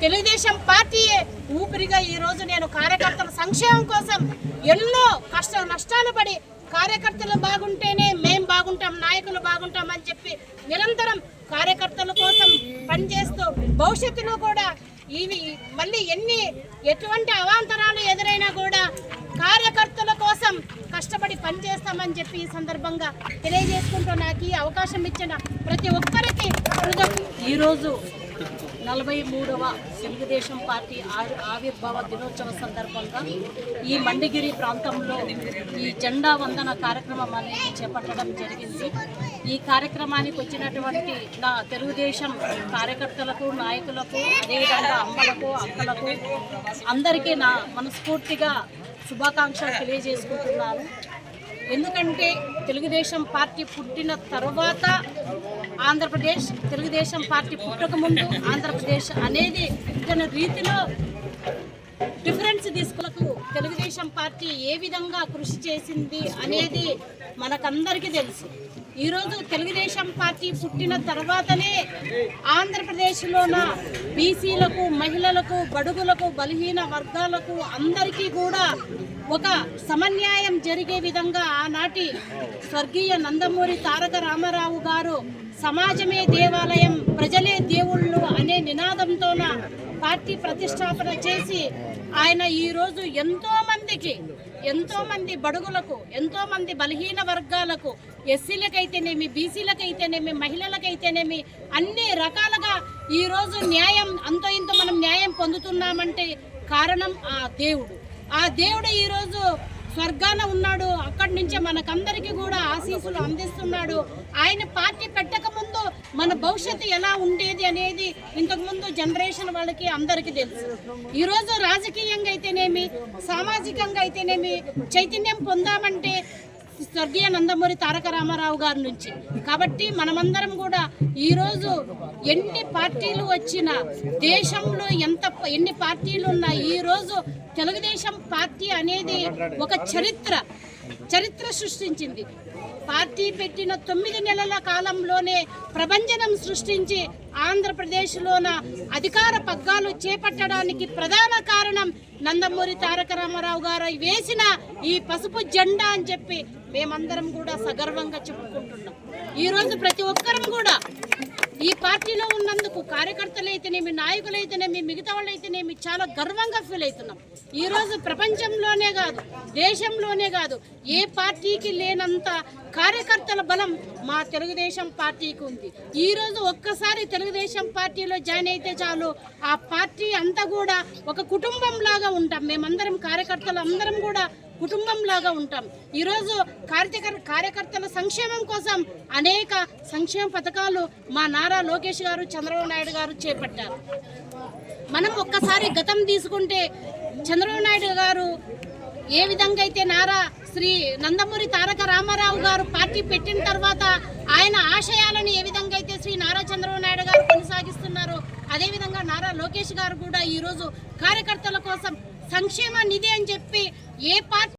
తెలుగుదేశం పార్టీయే ఊపిరిగా ఈ రోజు నేను కార్యకర్తల సంక్షేమం కోసం ఎన్నో కష్ట నష్టాలు పడి కార్యకర్తలు బాగుంటేనే మేం బాగుంటాం నాయకులు బాగుంటాం అని చెప్పి నిరంతరం కార్యకర్తల కోసం పనిచేస్తూ భవిష్యత్తులో కూడా ఇవి మళ్ళీ ఎన్ని ఎటువంటి అవాంతరాలు ఎదురైనా కూడా కార్యకర్తల కోసం కష్టపడి పనిచేస్తామని చెప్పి ఈ సందర్భంగా తెలియజేసుకుంటూ నాకు ఈ అవకాశం ఇచ్చిన ప్రతి ఒక్కరికి ఈరోజు నలభై మూడవ తెలుగుదేశం పార్టీ ఆవి- ఆవిర్భావ దినోత్సవ సందర్భంగా ఈ మండిగిరి ప్రాంతంలో ఈ జెండా వందన కార్యక్రమం అనేది చేపట్టడం జరిగింది. ఈ కార్యక్రమానికి వచ్చినటువంటి నా తెలుగుదేశం కార్యకర్తలకు నాయకులకు అదేవిధంగా అమ్మలకు అక్కలకు అందరికీ నా మనస్ఫూర్తిగా శుభాకాంక్షలు తెలియజేసుకుంటున్నాను. ఎందుకంటే తెలుగుదేశం పార్టీ పుట్టిన తర్వాత ఆంధ్రప్రదేశ్ తెలుగుదేశం పార్టీ పుట్టక ముందు ఆంధ్రప్రదేశ్ అనేది తన రీతిలో డిఫరెన్స్ తీసుకులకు తెలుగుదేశం పార్టీ ఏ విధంగా కృషి చేసింది అనేది మనకందరికీ తెలుసు. ఈరోజు తెలుగుదేశం పార్టీ పుట్టిన తర్వాతనే ఆంధ్రప్రదేశ్లోన బీసీలకు మహిళలకు బడుగులకు బలహీన వర్గాలకు అందరికీ కూడా ఒక సమన్యాయం జరిగే విధంగా ఆనాటి స్వర్గీయ నందమూరి తారక రామారావు గారు సమాజమే దేవాలయం ప్రజలే దేవుళ్ళు అనే నినాదంతోన పార్టీ ప్రతిష్టాపన చేసి ఆయన ఈరోజు ఎంతో మందికి ఎంతో మంది బడుగులకు ఎంతో మంది బలహీన వర్గాలకు ఎస్సీలకైతేనేమి బీసీలకైతేనేమి మహిళలకైతేనేమి అన్ని రకాలుగా ఈరోజు న్యాయం అంతో ఇంతో మనం న్యాయం పొందుతున్నామంటే కారణం ఆ దేవుడు. ఆ దేవుడు ఈరోజు స్వర్గాన ఉన్నాడు. అక్కడి నుంచే మనకందరికీ కూడా ఆశీస్సులు అందిస్తున్నాడు. ఆయన పార్టీ పెట్టకముందు మన భవిష్యత్తు ఎలా ఉండేది అనేది ఇంతకుముందు జనరేషన్ వాళ్ళకి అందరికీ తెలుసు. ఈరోజు రాజకీయంగా అయితేనేమి సామాజికంగా అయితేనేమి చైతన్యం పొందామంటే స్వర్గీయ నందమూరి తారక రామారావు గారి నుంచి. కాబట్టి మనమందరం కూడా ఈరోజు ఎన్ని పార్టీలు వచ్చినా దేశంలో ఎంత ఎన్ని పార్టీలు ఉన్నా ఈరోజు తెలుగుదేశం పార్టీ అనేది ఒక చరిత్ర. చరిత్ర సృష్టించింది. పార్టీ పెట్టిన తొమ్మిది నెలల కాలంలోనే ప్రభంజనం సృష్టించి ఆంధ్రప్రదేశ్లోన అధికార పగ్గాలు చేపట్టడానికి ప్రధాన కారణం నందమూరి తారక రామారావు గారు వేసిన ఈ పసుపు జెండా అని చెప్పి మేమందరం కూడా సగర్వంగా చెప్పుకుంటున్నాం. ఈరోజు ప్రతి ఒక్కరం కూడా ఉన్నందుకు కార్యకర్తలు అయితేనేమి నాయకులు అయితేనేమి మిగతా వాళ్ళు అయితేనేమి చాలా గర్వంగా ఫీల్ అవుతున్నాం. ఈరోజు ప్రపంచంలోనే కాదు దేశంలోనే కాదు ఏ పార్టీకి లేనంత కార్యకర్తల బలం మా తెలుగుదేశం పార్టీకి ఉంది. ఈరోజు ఒక్కసారి తెలుగుదేశం పార్టీలో జాయిన్ అయితే చాలు. ఆ పార్టీ అంతా కూడా ఒక కుటుంబంలాగా ఉంటాం. మేమందరం కార్యకర్తలు అందరం కూడా కుటుంబం లాగా ఉంటాం. ఈరోజు కార్యకర్ కార్యకర్తల సంక్షేమం కోసం అనేక సంక్షేమ పథకాలు మా నారా లోకేష్ గారు చంద్రబాబు నాయుడు గారు చేపట్టారు. మనం ఒక్కసారి గతం తీసుకుంటే చంద్రబాబు నాయుడు గారు ఏ విధంగా అయితే నారా శ్రీ నందమూరి తారక రామారావు గారు పార్టీ పెట్టిన తర్వాత ఆయన ఆశయాలను ఏ విధంగా అయితే శ్రీ నారా చంద్రబాబు నాయుడు గారు కొనసాగిస్తున్నారు అదేవిధంగా నారా లోకేష్ గారు కూడా ఈరోజు కార్యకర్తల కోసం సంక్షేమ నిధి అని చెప్పి ఏ పార్టీ